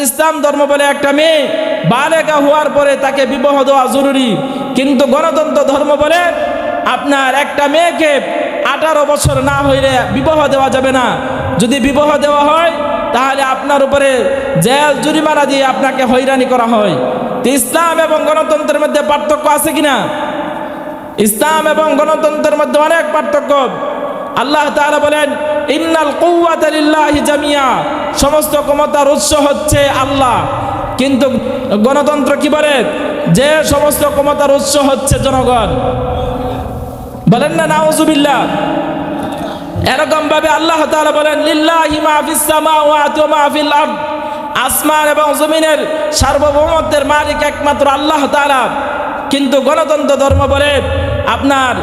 ইসলাম ধর্ম বলে একটা মেয়ে বালেগা হওয়ার পরে তাকে বিবাহ দেওয়া জরুরি। কিন্তু গণতন্ত্র ধর্ম বলে আপনার একটা মেয়েকে আঠারো বছর না হইলে বিবাহ দেওয়া যাবে না। যদি বিবাহ দেওয়া হয়, তাহলে আপনার উপরে জেল, জরিমানা দিয়ে আপনাকে হয়রানি করা হয়। তো ইসলাম এবং গণতন্ত্রের মধ্যে পার্থক্য আছে কিনা? ইসলাম এবং গণতন্ত্রের মধ্যে অনেক পার্থক্য। আল্লাহ তাআলা বলেন, ইন্নাল লিল্লাহি জামিয়া। সমস্ত ক্ষমতার উৎস হচ্ছে আল্লাহ। কিন্তু গণতন্ত্র কি বলে? যে সমস্ত ক্ষমতার উৎস হচ্ছে জনগণ। বলেন না, নাউজুবিল্লাহ। এরকম ভাবে আল্লাহ তাআলা বলেন, লিল্লাহি মা ফিস সামাওয়াতি ওয়া মা ফিল আরদ। আসমান এবং জমিনের সার্বভৌমত্বের মালিক একমাত্র আল্লাহ তাআলা। কিন্তু গণতন্ত্র ধর্ম বলে, আপনার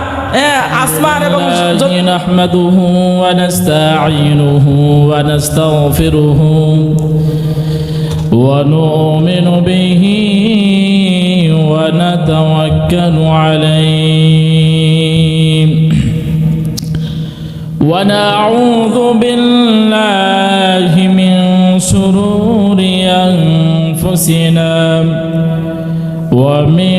আসমান এবং জ- الله نحمده ونستعينه ونستغفره ونؤمن به ونتوكل عليه ونعوذ بالله من شرور أنفسنا ومن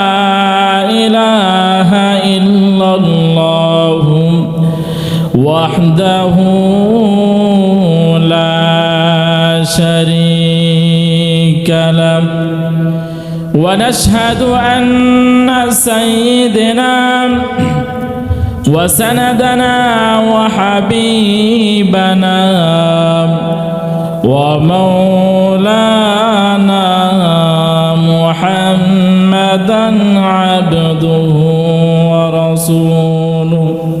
وحده لا شريك له. ونشهد أن سيدنا وسندنا وحبيبنا ومولانا محمدا عبده ورسوله.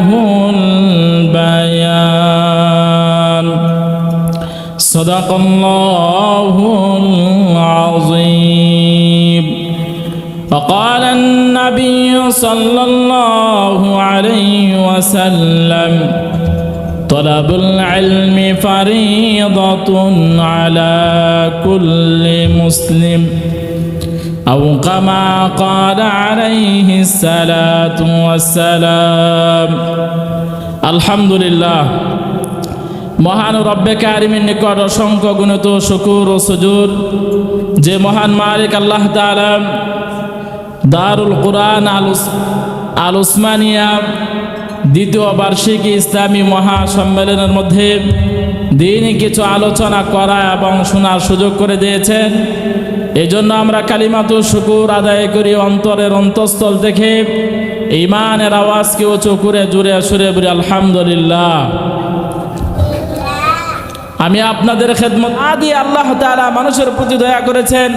علمه البيان. صدق الله العظيم. وقال النبي صلى الله عليه وسلم طلب العلم فريضة على كل مسلم. أو كما قال عليه الصلاة والسلام الحمد لله মহান রব্বে কারিমের নিকট অসংখ্য গুণিত শুকুর ও সুজুর যে মহান মালিক আল্লাহ তাআলা দারুল কোরআন আল উস- আল উসমানিয়া দ্বিতীয় বার্ষিকী ইসলামী মহাসম্মেলনের মধ্যে দিনই কিছু আলোচনা করা এবং শোনার সুযোগ করে দিয়েছেন এজন্য আমরা কালিমাতু শুকুর আদায় করি অন্তরের অন্তঃস্থল থেকে ইমানের আওয়াজকে উঁচু করে জুড়ে সুরে বলি, আলহামদুলিল্লাহ। আমি আপনাদের খেদমত আদি আল্লাহ তাআলা মানুষের প্রতি দয়া করেছেন।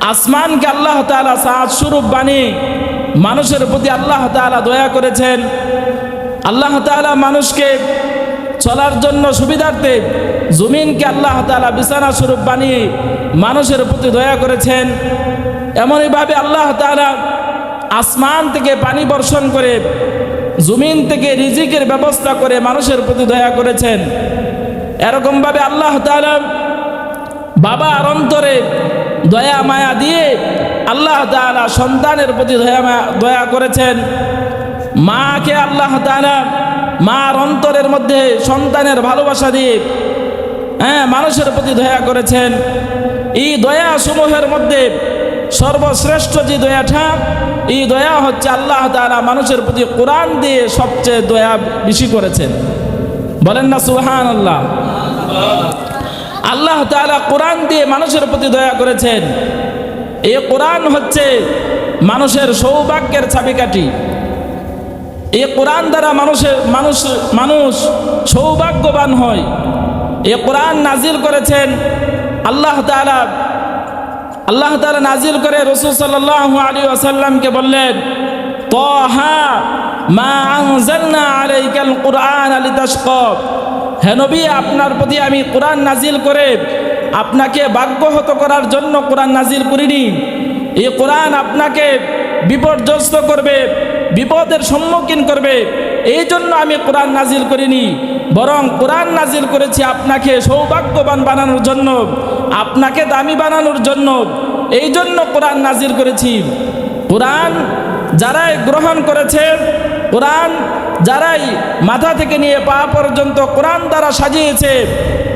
আসমানকে আল্লাহ তাআলা সাজ স্বরূপ বাণী মানুষের প্রতি আল্লাহ তাআলা দয়া করেছেন। আল্লাহ তাআলা মানুষকে চলার জন্য সুবিধার্থে জমিনকে আল্লাহ তাআলা বিছানা স্বরূপ বানিয়ে মানুষের প্রতি দয়া করেছেন। এমনইভাবে আল্লাহ তাআলা আসমান থেকে পানি বর্ষণ করে, জমিন থেকে রিজিকের ব্যবস্থা করে মানুষের প্রতি দয়া করেছেন। এরকমভাবে আল্লাহ তাআলা বাবার অন্তরে দয়া মায়া দিয়ে আল্লাহ তাআলা সন্তানের প্রতি দয়া দয়া করেছেন। মাকে আল্লাহ তাআলা মার অন্তরের মধ্যে সন্তানের ভালোবাসা দিয়ে হ্যাঁ মানুষের প্রতি দয়া করেছেন। এই দয়া সমূহের মধ্যে সর্বশ্রেষ্ঠ যে দয়াটা, এই দয়া হচ্ছে আল্লাহ তাআলা মানুষের প্রতি কোরআন দিয়ে সবচেয়ে দয়া বেশি করেছেন। বলেন না সুহান আল্লাহ আল্লাহ তাআলা কোরআন দিয়ে মানুষের প্রতি দয়া করেছেন। এই কোরআন হচ্ছে মানুষের সৌভাগ্যের চাবিকাঠি। এই কোরআন দ্বারা মানুষের, মানুষ মানুষ সৌভাগ্যবান হয়। এ কোরআন নাজিল করেছেন আল্লাহ তাআলা আল্লাহ তাআলা নাজিল করে রসুল সাল্লাল্লাহু আলাইহি ওয়াসাল্লামকে বললেন, তাহা মা আনজালনা আলাইকাল কুরআন লিতাশকা। হে নবী, আপনার প্রতি আমি কোরআন নাজিল করে আপনাকে ভাগ্যহত করার জন্য কোরআন নাজিল করিনি। এই কোরআন আপনাকে বিপর্যস্ত করবে, বিপদের সম্মুখীন করবে। এই জন্য আমি কোরআন নাজিল করিনি, বরং কোরআন নাজিল করেছি আপনাকে সৌভাগ্যবান বানানোর জন্য, আপনাকে দামি বানানোর জন্য এই জন্য কোরআন নাজিল করেছি। কোরআন যারাই গ্রহণ করেছে, কোরআন যারাই মাথা থেকে নিয়ে পা পর্যন্ত কোরআন দ্বারা সাজিয়েছে,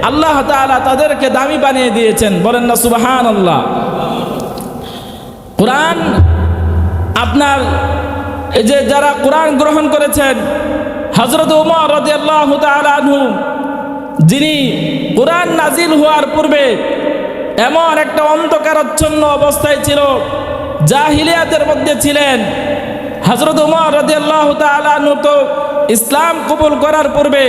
আল্লাহ তাআলা তাদেরকে দামি বানিয়ে দিয়েছেন। বলেন না সুবাহান আল্লাহ কোরআন আপনার, এই যে যারা কোরআন গ্রহণ করেছেন হজরত উমর যিনি কোরআন নাজিল হওয়ার পূর্বে এমন একটা অন্ধকারাচ্ছন্ন অবস্থায় ছিল, জাহিলিয়াতের মধ্যে ছিলেন। হজরত উমর আনহু তো ইসলাম কবুল করার পূর্বে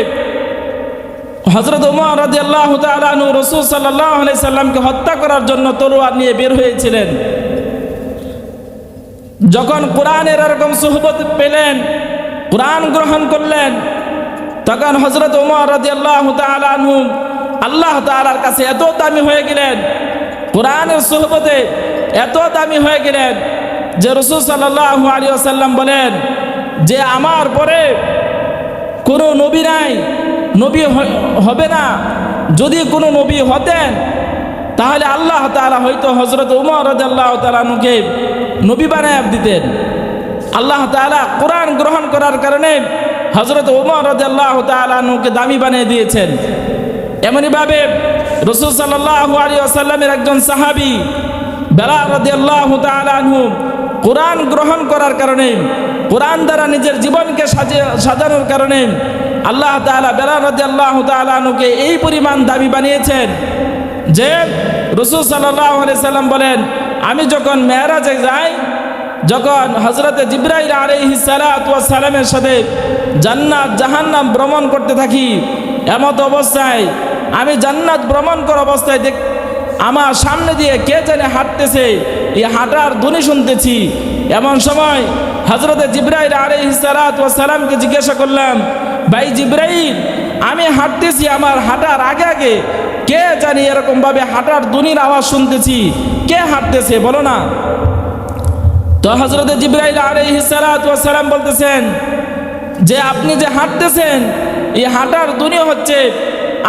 হজরত উমর রাদিয়াল্লাহু তাআলা আনহু রাসূল আলাইহি সাল্লামকে হত্যা করার জন্য তলোয়ার নিয়ে বের হয়েছিলেন। যখন কোরআনের এরকম সুহবত পেলেন কোরআন গ্রহণ করলেন। তখন হজরত উমর তাআলা আনহু আল্লাহ তাআলার কাছে এত দামি হয়ে গেলেন, কোরআনের সুহবতে এত দামি হয়ে গেলেন যে রসুল সাল্লাল্লাহু আলাইহি ওয়াসাল্লাম বলেন যে আমার পরে কোনো নবী নাই, নবী হবে না। যদি কোনো নবী হতেন, তাহলে আল্লাহ তাআলা হয়তো হজরত উমর রাদিয়াল্লাহু তাআলাকে নবী বানায় দিতেন। আল্লাহ তাআলা কোরআন গ্রহণ করার কারণে হজরত উমর রাদিয়াল্লাহু তাআলাকে দামি বানিয়ে দিয়েছেন। এমনইভাবে রসুল সাল্লাল্লাহু আলাইহি ওয়াসাল্লামের একজন সাহাবী বেলাল রাদিয়াল্লাহু তাআলা আনহু কোরআন গ্রহণ করার কারণে, কোরআন দ্বারা নিজের জীবনকে সাজিয়ে- সাজানোর কারণে আল্লাহ তাআলা বেলাল রাদিয়াল্লাহু তাআলা আনহুকে এই পরিমাণ দাবি বানিয়েছেন যে রসুল সাল্লাল্লাহু আলাইহি সাল্লাম বলেন, আমি যখন মেরাজে যাই যখন হজরতে জিব্রাইল আলাইহিস সালাতু ওয়াস সালামের সাথে জান্নাত, জাহান্নাম ভ্রমণ করতে থাকি, এমত অবস্থায়, আমি জান্নাত ভ্রমণ করা অবস্থায় দেখ, আমার সামনে দিয়ে কে জানে হাঁটতেছে, এই হাঁটার ধ্বনি শুনতেছি। এমন সময় হজরতে জিব্রাইল ওয়াস সালামকে জিজ্ঞাসা করলাম, ভাই জিব্রাইল, আমি হাঁটতেছি, আমার হাঁটার আগে আগে কে জানি এরকমভাবে হাঁটার দুনির আওয়াজ শুনতেছি, কে হাঁটতেছে বলো না? তো হজরত জিব্রাইল আলাইহিস সালাতু ওয়াস সালাম বলতেছেন, যে আপনি যে হাঁটতেছেন, এই হাঁটার দুনিয়া হচ্ছে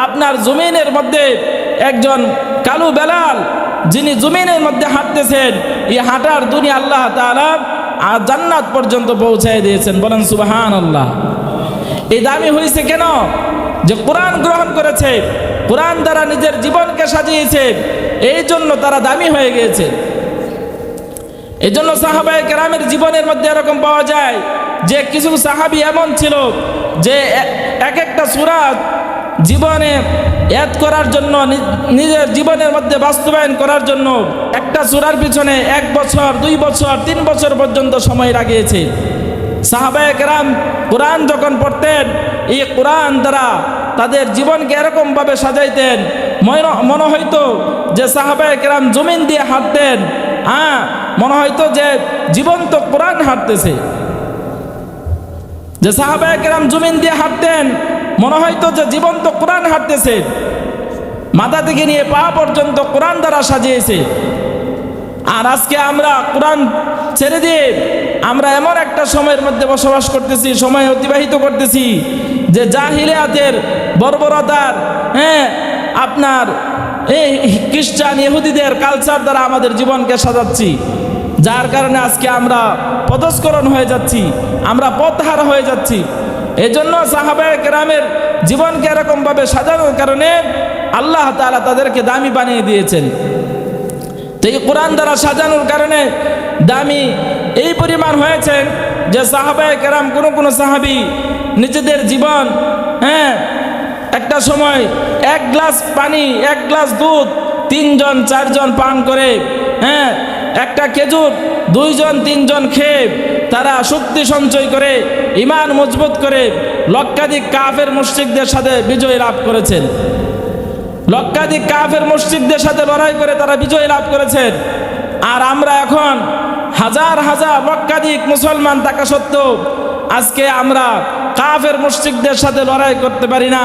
আপনার জমিনের মধ্যে একজন কালু বেলাল, যিনি জমিনের মধ্যে হাঁটতেছেন, এই হাঁটার দুনিয়া আল্লাহ তাআলা আর জান্নাত পর্যন্ত পৌঁছায় দিয়েছেন। বলেন সুবাহান আল্লাহ এই দামি হয়েছে কেন? যে কোরআন গ্রহণ করেছে, কোরআন দ্বারা নিজের জীবনকে সাজিয়েছে, এই জন্য তারা দামি হয়ে গিয়েছে। এই জন্য সাহাবায় কেরামের জীবনের মধ্যে এরকম পাওয়া যায় যে কিছু সাহাবি এমন ছিল যে এক একটা সুরাত জীবনে এদ করার জন্য নিজের জীবনের মধ্যে বাস্তবায়ন করার জন্য একটা সুরার পিছনে এক বছর, দুই বছর, তিন বছর পর্যন্ত সময় লাগিয়েছে সাহাবায় কেরাম কোরআন যখন পড়তেন, এই কোরআন দ্বারা তাদের জীবনকে এরকমভাবে সাজাইতেন। মনে- হইতো যে সাহাবায় কেরাম জমিন দিয়ে হাঁটতেন। হ্যাঁ মনে হয়তো যে জীবন্ত কোরআন হাঁটতেছে। যে সাহাবায় কেরাম জমিন দিয়ে হাঁটতেন, মনে হয়তো যে জীবন্ত কোরআন হাঁটতেছে। মাথা থেকে নিয়ে পা পর্যন্ত কোরআন দ্বারা সাজিয়েছে। আর আজকে আমরা কোরআন ছেড়ে দিয়ে আমরা এমন একটা সময়ের মধ্যে বসবাস করতেছি, সময় অতিবাহিত করতেছি, যে জাহিলিয়াতের বর্বরতার হ্যাঁ আপনার এই খ্রিস্টান ইহুদিদের কালচার দ্বারা আমাদের জীবনকে সাজাচ্ছি। যার কারণে আজকে আমরা পদস্করণ হয়ে যাচ্ছি, আমরা পথহার হয়ে যাচ্ছি। এজন্য সাহাবায়ে কেরামের জীবনকে এরকমভাবে সাজানোর কারণে আল্লাহ তাআলা তাদেরকে দামি বানিয়ে দিয়েছেন। তো এই কোরআন দ্বারা সাজানোর কারণে দামি এই পরিমাণ হয়েছেন যে সাহাবায়ে কেরাম কোনো কোনো সাহাবি নিজেদের জীবন হ্যাঁ একটা সময় এক গ্লাস পানি, এক গ্লাস দুধ, তিনজন, চারজন পান করে হ্যাঁ একটা খেজুর, দুইজন, তিনজন খেয়ে তারা শক্তি সঞ্চয় করে ইমান মজবুত করে লক্ষাধিক কাফের মুশরিকদের সাথে বিজয় লাভ করেছেন। লক্ষাধিক কাফের মসজিদদের সাথে লড়াই করে তারা বিজয় লাভ করেছেন। আর আমরা এখন হাজার হাজার লক্ষাধিক মুসলমান থাকা সত্ত্বেও আজকে আমরা কাফের মুশরিকদের সাথে লড়াই করতে পারি না।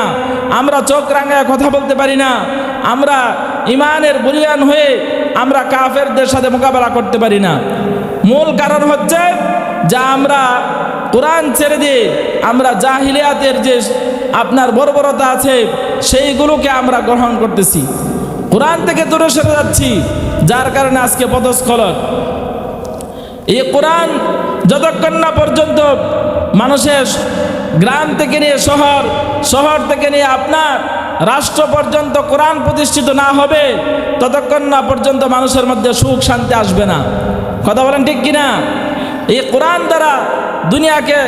আমরা চোখ রাঙায় কথা বলতে পারি না। আমরা ইমানের বলিয়ান হয়ে আমরা কাফেরদের সাথে মোকাবেলা করতে পারি না। মূল কারণ হচ্ছে যা আমরা কোরআন ছেড়ে দিয়ে আমরা জাহিলিয়াতের যে আপনার বর্বরতা আছে, সেইগুলোকে আমরা গ্রহণ করতেছি। কোরআন থেকে দূরে সরে যাচ্ছি, যার কারণে আজকে পদস্খলন এই কোরআন যতক্ষণ না পর্যন্ত মানুষের গ্রাম থেকে নিয়ে শহর শহর থেকে নিয়ে আপনার, রাষ্ট্র পর্যন্ত কোরআন প্রতিষ্ঠিত না হবে, ততক্ষণ না পর্যন্ত মানুষের মধ্যে সুখ শান্তি আসবে না। কথা বলেন ঠিক কিনা? এই কোরআন দ্বারা দুনিয়াকে,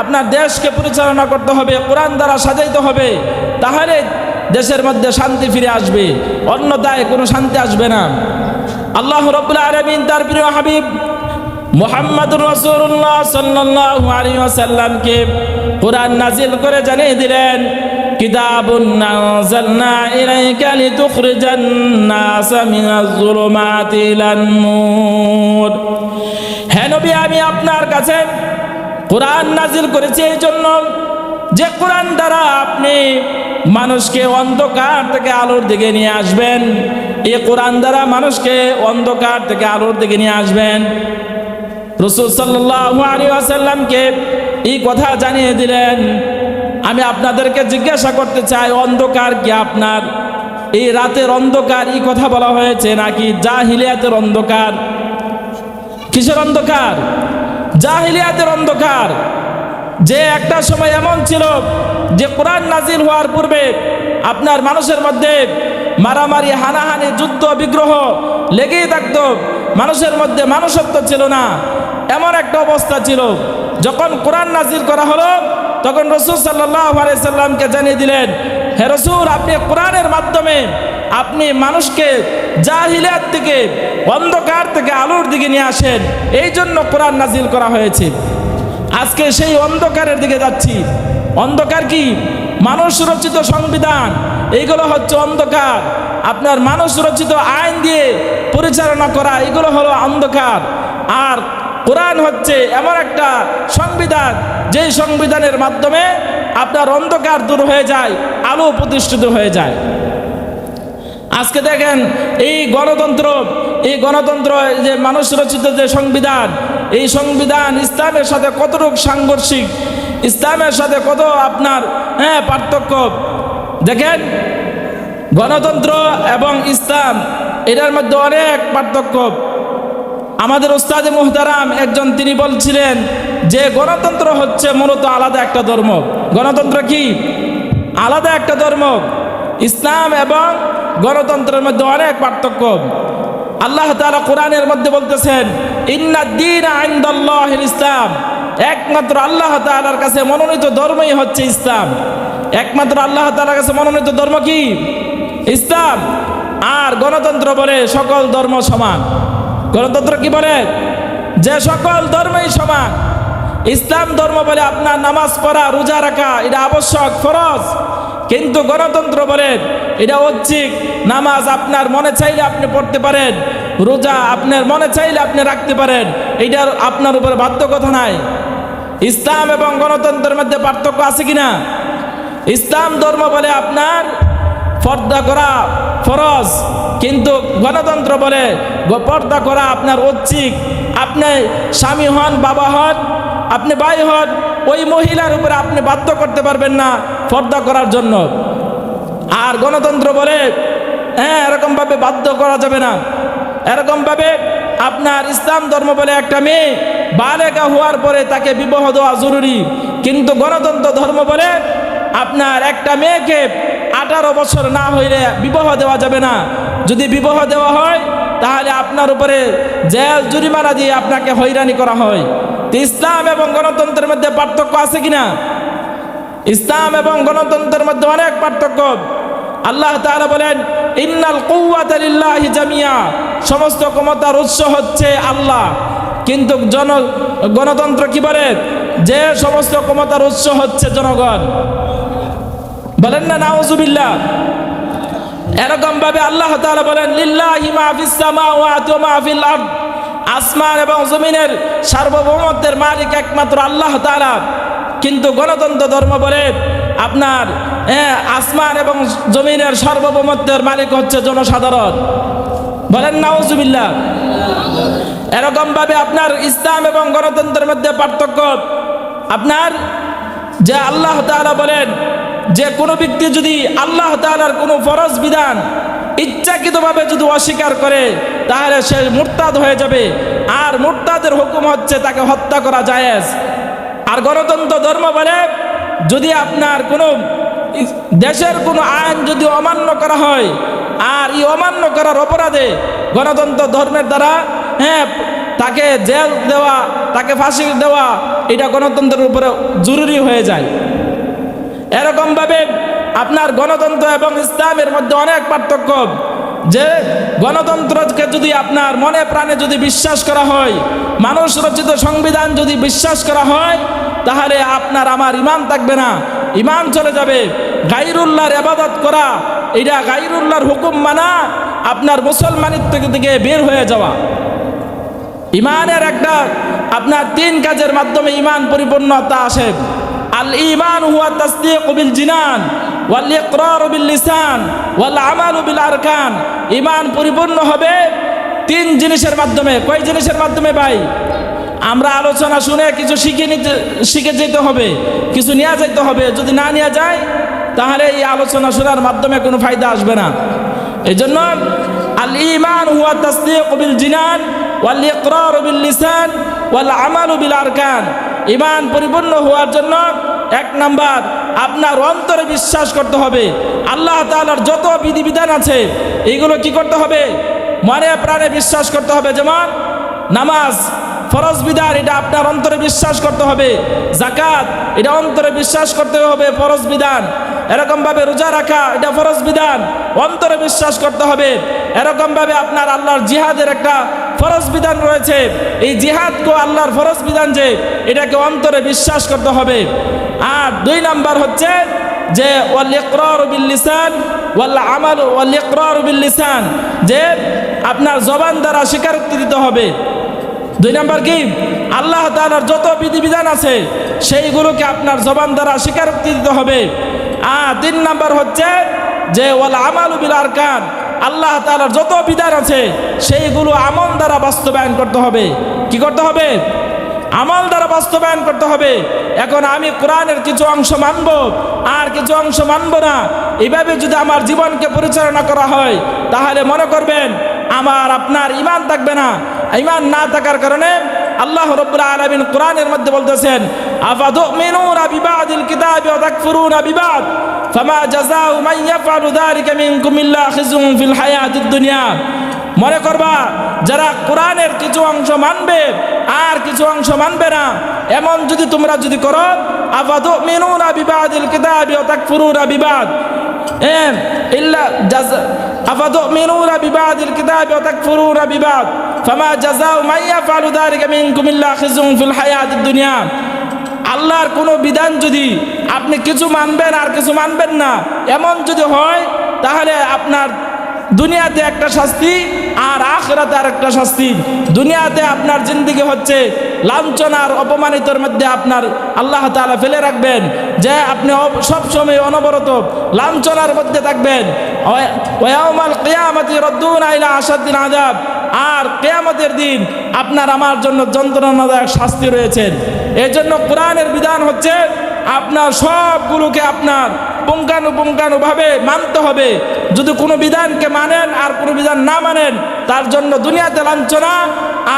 আপনার দেশকে পরিচালনা করতে হবে, কোরআন দ্বারা সাজাইতে হবে, তাহলে দেশের মধ্যে শান্তি ফিরে আসবে অন্যতায় কোনো শান্তি আসবে না। আল্লাহ রবুল্লা আলমিন তার প্রিয় হাবিব মোহাম্মদ রসুল্লাহ সাল্লাল্লাহু আলাইহি ওয়াসাল্লামকে কোরআন নাজিল করে জানিয়ে দিলেন আমি আপনার কাছে করেছি এই জন্য যে দ্বারা আপনি মানুষকে অন্ধকার থেকে আলোর দিকে নিয়ে আসবেন এ কোরআন দ্বারা মানুষকে অন্ধকার থেকে আলোর দিকে নিয়ে আসবেন। রসুল ওয়াসাল্লামকে এই কথা জানিয়ে দিলেন, আমি আপনাদেরকে জিজ্ঞাসা করতে চাই, অন্ধকার কি আপনার? এই রাতের অন্ধকার এই কথা বলা হয়েছে নাকি জাহিলিয়াতের অন্ধকার? কিসের অন্ধকার? জাহিলিয়াতের অন্ধকার। যে একটা সময় এমন ছিল যে কোরআন নাজিল হওয়ার পূর্বে আপনার মানুষের মধ্যে মারামারি, হানাহানি, যুদ্ধ, বিগ্রহ লেগেই থাকত। মানুষের মধ্যে মানুষত্ব ছিল না। এমন একটা অবস্থা ছিল, যখন কোরআন নাজির করা হলো, তখন রসুল সাল্লাহ জানিয়ে দিলেন, হে রসুল, আপনি কোরআনের মাধ্যমে আপনি মানুষকে জাহিলিয়াত থেকে, অন্ধকার থেকে আলোর দিকে নিয়ে আসেন। এই জন্য কোরআন নাজিল করা হয়েছে। আজকে সেই অন্ধকারের দিকে যাচ্ছি। অন্ধকার কি? মানুষ রচিত সংবিধান, এইগুলো হচ্ছে অন্ধকার। আপনার মানুষ রচিত আইন দিয়ে পরিচালনা করা, এগুলো হলো অন্ধকার। আর কোরআন হচ্ছে এমন একটা সংবিধান, যেই সংবিধানের মাধ্যমে আপনার অন্ধকার দূর হয়ে যায়, আলো প্রতিষ্ঠিত হয়ে যায়। আজকে দেখেন, এই গণতন্ত্র এই গণতন্ত্র যে মানুষ রচিত যে সংবিধান, এই সংবিধান ইসলামের সাথে কতটুকু সাংঘর্ষিক, ইসলামের সাথে কত আপনার হ্যাঁ পার্থক্য। দেখেন, গণতন্ত্র এবং ইসলাম, এটার মধ্যে অনেক পার্থক্য। আমাদের ওস্তাদে মুহতারাম একজন তিনি বলছিলেন যে গণতন্ত্র হচ্ছে মূলত আলাদা একটা ধর্ম। গণতন্ত্র কি? আলাদা একটা ধর্ম। ইসলাম এবং গণতন্ত্রের মধ্যে অনেক পার্থক্য। আল্লাহ তাআলা কোরআনের মধ্যে বলতেছেন ইন্নাদ্দিন আইন্দাল্লাহ ইসলাম। একমাত্র আল্লাহ তাআলার কাছে মনোনীত ধর্মই হচ্ছে ইসলাম। একমাত্র আল্লাহ তাআলার কাছে মনোনীত ধর্ম কি? ইসলাম। আর গণতন্ত্র বলে সকল ধর্ম সমান। গণতন্ত্র কি বলে? যে সকল ধর্মই সমান, ইসলাম ধর্ম বলে আপনার নামাজ পড়া, রোজা রাখা, এটা আবশ্যক, ফরজ। কিন্তু গণতন্ত্র বলেন এটা ঐচ্ছিক, নামাজ আপনার মনে চাইলে আপনি পড়তে পারেন, রোজা আপনার মনে চাইলে আপনি রাখতে পারেন এইটার আপনার উপরে বাধ্য কথা নাই। ইসলাম এবং গণতন্ত্রের মধ্যে পার্থক্য আছে কিনা? ইসলাম ধর্ম বলে আপনার পর্দা করা ফরজ কিন্তু গণতন্ত্র বলে পর্দা করা আপনার ঐচ্ছিক। আপনি স্বামী হন, বাবা হন, আপনি ভাই হন, ওই মহিলার উপরে আপনি বাধ্য করতে পারবেন না পর্দা করার জন্য। আর গণতন্ত্র বলে হ্যাঁ এরকমভাবে বাধ্য করা যাবে না। এরকমভাবে আপনার ইসলাম ধর্ম বলে একটা মেয়ে বালেগা হওয়ার পরে তাকে বিবাহ দেওয়া জরুরি। কিন্তু গণতন্ত্র ধর্ম বলে, আপনার একটা মেয়েকে আঠারো বছর না হইলে বিবাহ দেওয়া যাবে না। যদি বিবাহ দেওয়া হয়, তাহলে আপনার উপরে জেল, জরিমানা দিয়ে আপনাকে হয়রানি করা হয়। ইসলাম এবং গণতন্ত্রের মধ্যে পার্থক্য আছে কিনা? ইসলাম এবং গণতন্ত্রের মধ্যে অনেক পার্থক্য। আল্লাহ তাআলা বলেন, ইন্নাল লিল্লাহি জামিয়া। সমস্ত ক্ষমতার উৎস হচ্ছে আল্লাহ। কিন্তু জন, গণতন্ত্র কি বলে? যে সমস্ত ক্ষমতার উৎস হচ্ছে জনগণ। বলেন না নাউজুবিল্লাহ। এরকম ভাবে আল্লাহ তাআলা বলেন লিল্লাহি মা ফিস সামাওয়াতি ওয়া মা ফিল আরদ। আসমান এবং জমিনের সার্বভৌমত্বের মালিক একমাত্র আল্লাহ তাআলা। কিন্তু গণতন্ত্র ধর্ম বলে আপনার হ্যাঁ, আসমান এবং জমিনের সার্বভৌমত্বের মালিক হচ্ছে জনসাধারণ। বলেন নাউজুবিল্লাহ। এরকম ভাবে আপনার ইসলাম এবং গণতন্ত্রের মধ্যে পার্থক্য আপনার যে আল্লাহ তাআলা বলেন যে কোনো ব্যক্তি যদি আল্লাহ তাআলার কোনো ফরজ বিধান ইচ্ছাকৃতভাবে যদি অস্বীকার করে, তাহলে সে মুরতাদ হয়ে যাবে। আর মুরতাদের হুকুম হচ্ছে তাকে হত্যা করা জায়েজ। আর গণতন্ত্র ধর্ম বলে, যদি আপনার কোনো দেশের কোনো আইন যদি অমান্য করা হয়, আর এই অমান্য করার অপরাধে গণতন্ত্র ধর্মের দ্বারা হ্যাঁ তাকে জেল দেওয়া, তাকে ফাঁসি দেওয়া, এটা গণতন্ত্রের উপরে জরুরি হয়ে যায়। এরকমভাবে আপনার গণতন্ত্র এবং ইসলামের মধ্যে অনেক পার্থক্য। যে গণতন্ত্রকে যদি আপনার মনে প্রাণে যদি বিশ্বাস করা হয়, মানুষ রচিত সংবিধান যদি বিশ্বাস করা হয়, তাহলে আপনার আমার ইমান থাকবে না। ইমান চলে যাবে। গাইরুল্লাহর আবাদত করা, এটা গাইরুল্লাহর হুকুম মানা আপনার মুসলমানিত্ব থেকে বের হয়ে যাওয়া। ইমানের একটা আপনার তিন কাজের মাধ্যমে ইমান পরিপূর্ণতা আসে। আল ইমান হুয়া তাসদিক বিল জিনান ওয়াল ইকরার বিল লিসান ওয়াল আমাল বিল আরকান। ইমান পরিপূর্ণ হবে তিন জিনিসের মাধ্যমে। কয় জিনিসের মাধ্যমে ভাই? আমরা আলোচনা শুনে কিছু শিখে নিতে, শিখে যেতে হবে, কিছু নেওয়া যেতে হবে। যদি না নেওয়া যায়, তাহলে এই আলোচনা শোনার মাধ্যমে কোনো ফায়দা আসবে না। এই জন্য আল ইমান হুয়া তাসদিক বিল জিনান ওয়াল ইকরার বিল লিসান ওয়াল আমাল বিল আরকান। ইমান পরিপূর্ণ হওয়ার জন্য এক নাম্বার আপনার অন্তরে বিশ্বাস করতে হবে। আল্লাহ তাআলার যত বিধিবিধান আছে এইগুলো কি করতে হবে? মনে প্রাণে বিশ্বাস করতে হবে। যেমন নামাজ, ফরজ বিধান, এটা আপনার অন্তরে বিশ্বাস করতে হবে। জাকাত এটা অন্তরে বিশ্বাস করতে হবে ফরজ বিধান। এরকমভাবে রোজা রাখা, এটা ফরজ বিধান। অন্তরে বিশ্বাস করতে হবে। এরকমভাবে আপনার আল্লাহর জিহাদের একটা ফরজ বিধান রয়েছে। এই জিহাদকে আল্লাহর ফরজ বিধান যে, এটাকে অন্তরে বিশ্বাস করতে হবে। আর দুই নাম্বার হচ্ছে যে, ওয়াল ইকরার বিল লিসান, ওয়াল আমাল, ওয়াল ইকরার বিল লিসান, যে আপনার জবান দ্বারা স্বীকারোক্তি দিতে হবে। দুই নাম্বার কি? আল্লাহ তাআলার যত বিধিবিধান আছে, সেইগুলোকে আপনার জবান দ্বারা স্বীকারোক্তি দিতে হবে। আর তিন নাম্বার হচ্ছে যে, ওয়াল আমালু বিল আরকান আল্লাহ তাআলার যত বিধান আছে, সেইগুলো আমল দ্বারা বাস্তবায়ন করতে হবে। কি করতে হবে? আমল দ্বারা বাস্তবায়ন করতে হবে। এখন আমি কোরআনের কিছু অংশ মানব, আর কিছু অংশ মানব না। এভাবে যদি আমার জীবনকে পরিচালনা করা হয়, তাহলে মনে করবেন, আমার আপনার ইমান থাকবে না। ইমান না থাকার কারণে আল্লাহ রব্বুল আলামিন কোরআনের মধ্যে বলতেছেন বিবাদিল কিতাবি ওয়া তাকফুরুনা বিবাদ? ফামা জাযাউ মান ইয়াফআলু যালিকা মিনকুম ইল্লা খিজুন ফিল হায়াতিদ দুনিয়া। মনে করবা, যারা কোরআনের কিছু অংশ মানবে, আর কিছু অংশ মানবে না, এমন যদি তোমরা যদি করো, আফাতুমিনুনা বিবাদিল কিতাবি ওয়া তাকফুরুনা বিবাদ। এম, ইল্লা জাযা আফাতুমিনুনা বিবাদিল কিতাবি ওয়া তাকফুরুনা বিবাদ। ফামা জাযাউ মান ইয়াফআলু যালিকা মিনকুম ইল্লা খিজুন ফিল হায়াতিদ দুনিয়া। আল্লাহর কোনো বিধান যদি আপনি কিছু মানবেন আর কিছু মানবেন না, এমন যদি হয়, তাহলে আপনার দুনিয়াতে একটা শাস্তি আর আখরাতে আর একটা শাস্তি। দুনিয়াতে আপনার জিন্দিগি হচ্ছে লাঞ্ছনার, অপমানিতর মধ্যে আপনার আল্লাহ তাআলা ফেলে রাখবেন, যে আপনি সবসময় অনবরত লাঞ্ছনার মধ্যে থাকবেন। কিয়ামতি রদ্দুনা ইলা আশাদ্দিন আযাব। আর কেয়ামতের দিন আপনার আমার জন্য যন্ত্রণাদায়ক শাস্তি রয়েছেন এই জন্য কোরআনের বিধান হচ্ছে, আপনার সবগুলোকে আপনার পুঙ্খানুপুঙ্খানুভাবে মানতে হবে। যদি কোনো বিধানকে মানেন আর কোনো বিধান না মানেন, তার জন্য দুনিয়াতে লাঞ্ছনা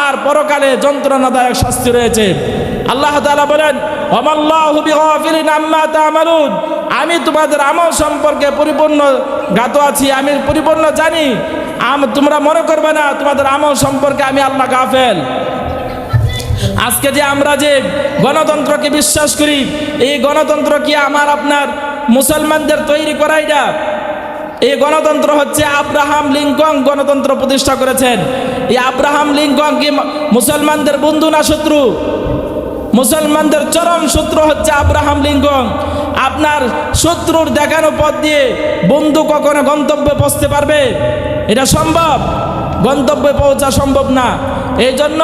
আর পরকালে যন্ত্রণাদায়ক শাস্তি রয়েছে। আল্লাহ তাআলা বলেন আমি তোমাদের আমল সম্পর্কে পরিপূর্ণ জ্ঞাত আছি, আমি পরিপূর্ণ জানি। আম, তোমরা মনে করবে না, তোমাদের আমল সম্পর্কে আমি আল্লাহ গাফেল। আজকে যে আমরা যে গণতন্ত্রকে বিশ্বাস করি, এই গণতন্ত্র কি আমার, আপনার মুসলমানদের তৈরি করাই না? এই গণতন্ত্র হচ্ছে আব্রাহাম লিঙ্কন গণতন্ত্র প্রতিষ্ঠা করেছেন। এই আব্রাহাম লিঙ্কন কি মুসলমানদের বন্ধু না শত্রু? মুসলমানদের চরম শত্রু হচ্ছে আব্রাহাম লিঙ্কন। আপনার শত্রুর দেখানো পথ দিয়ে বন্ধু কখনো গন্তব্যে পৌঁছতে পারবে? এটা সম্ভব? গন্তব্যে পৌঁছা সম্ভব না। এই জন্য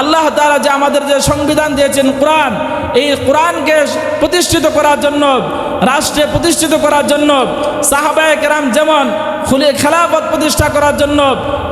আল্লাহ তাআলা যে আমাদের যে সংবিধান দিয়েছেন কোরআন, এই কোরআনকে প্রতিষ্ঠিত করার জন্য, রাষ্ট্রে প্রতিষ্ঠিত করার জন্য, সাহাবায়ে কেরাম যেমন খুলে খেলাফত প্রতিষ্ঠা করার জন্য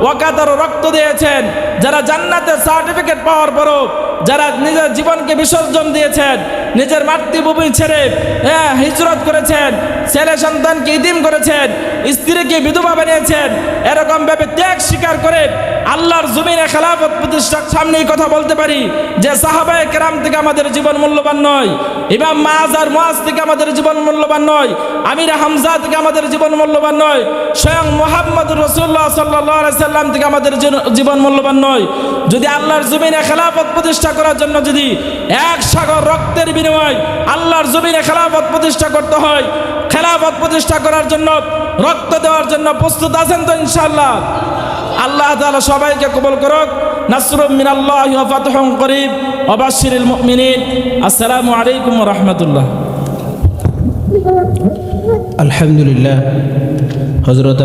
ওয়াকাতার রক্ত দিয়েছেন, যারা জান্নাতের সার্টিফিকেট পাওয়ার পরও, যারা নিজের জীবনকে বিসর্জন দিয়েছেন নিজের মাতৃভূমি ছেড়ে হ্যাঁ হিজরত করেছেন, ছেলে সন্তানকে ইদিম করেছেন, স্ত্রীকে বিধবা বানিয়েছেন, এরকম ভাবে ত্যাগ স্বীকার করে আল্লাহর জমিনে খেলাফত প্রতিষ্ঠার সামনেই কথা বলতে পারি যে সাহাবায়ে কেরাম থেকে আমাদের জীবন মূল্যবান নয়, ইমাম মাজার মুআজ থেকে আমাদের জীবন মূল্যবান নয়, আমির হামজা থেকে আমাদের জীবন মূল্যবান নয়, স্বয়ং মোহাম্মদ রসুল্লাহ সাল্লাহ সাল্লাম থেকে আমাদের জীবন- মূল্যবান নয়। যদি আল্লাহর জমিনে খেলাফত প্রতিষ্ঠা করার জন্য যদি এক সাগর রক্তের বিনিময় আল্লাহর জমিনে খেলাফত প্রতিষ্ঠা করতে হয়, খেলাফত প্রতিষ্ঠা করার জন্য রক্ত দেওয়ার জন্য প্রস্তুত আছেন তো ইনশাআল্লাহ? আল্লাহ তাআলা সবাইকে কবুল করুক। নাসরুম মিনাল্লাহি ওয়া ফাতহুন করিব। ওয়া বাশশিরিল মুমিনিন। আসসালামু আলাইকুম ওয়া রাহমাতুল্লাহ। আলহামদুলিল্লাহ। হজরত